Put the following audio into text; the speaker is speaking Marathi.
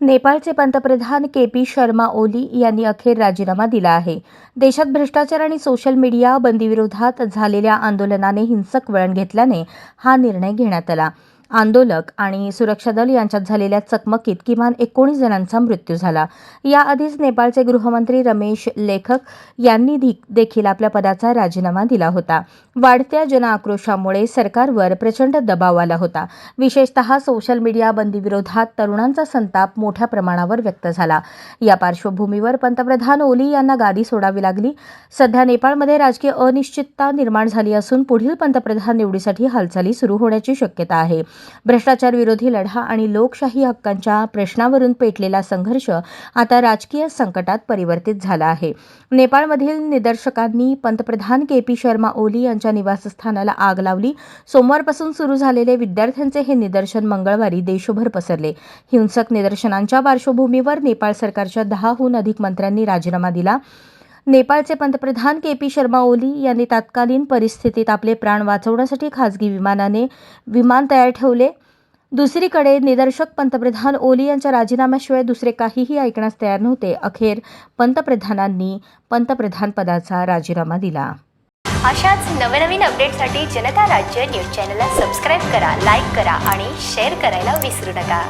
नेपाळचे पंतप्रधान के पी शर्मा ओली यांनी अखेर राजीनामा दिला आहे. देशात भ्रष्टाचार आणि सोशल मीडिया बंदीविरोधात झालेल्या आंदोलनाने हिंसक वळण घेतल्याने हा निर्णय घेण्यात आला. आंदोलक आणि सुरक्षा दल यांच्यात झालेल्या चकमकीत किमान एकोणीस जणांचा मृत्यू झाला. याआधीच नेपाळचे गृहमंत्री रमेश लेखक यांनी देखील आपल्या पदाचा राजीनामा दिला होता. वाढत्या जनआक्रोशामुळे सरकारवर प्रचंड दबाव आला होता. विशेषतः सोशल मीडिया बंदीविरोधात तरुणांचा संताप मोठ्या प्रमाणावर व्यक्त झाला. या पार्श्वभूमीवर पंतप्रधान ओली यांना गादी सोडावी लागली. सध्या नेपाळमध्ये राजकीय अनिश्चितता निर्माण झाली असून पुढील पंतप्रधान निवडीसाठी हालचाली सुरू होण्याची शक्यता आहे. भ्रष्टाचार विरोधी लढा आणि लोकशाही हक्कांच्या प्रश्नावरून पेटलेला संघर्ष आता राजकीय संकटात परिवर्तित झाला आहे. नेपाळमधील निदर्शकांनी पंतप्रधान के पी शर्मा ओली यांच्या निवासस्थानाला आग लावली. सोमवारपासून सुरू झालेले विद्यार्थ्यांचे हे निदर्शन मंगळवारी देशभर पसरले. हिंसक निदर्शनांच्या पार्श्वभूमीवर नेपाळ सरकारच्या दहाहून अधिक मंत्र्यांनी राजीनामा दिला. नेपाळचे पंतप्रधान के पी शर्मा ओली यांनी तत्कालीन परिस्थितीत आपले प्राण वाचवण्यासाठी खासगी विमानाने विमान तयार ठेवले. दुसरीकडे निदर्शक पंतप्रधान ओली यांच्या राजीनाम्याशिवाय दुसरे काहीही ऐकण्यास तयार नव्हते. अखेर पंतप्रधानांनी पंतप्रधान पदाचा राजीनामा दिला. अशाच नवनवीन अपडेटसाठी जनता राज्य न्यूज चॅनलला सबस्क्राईब करा लाईक करा आणि शेअर करायला विसरू नका.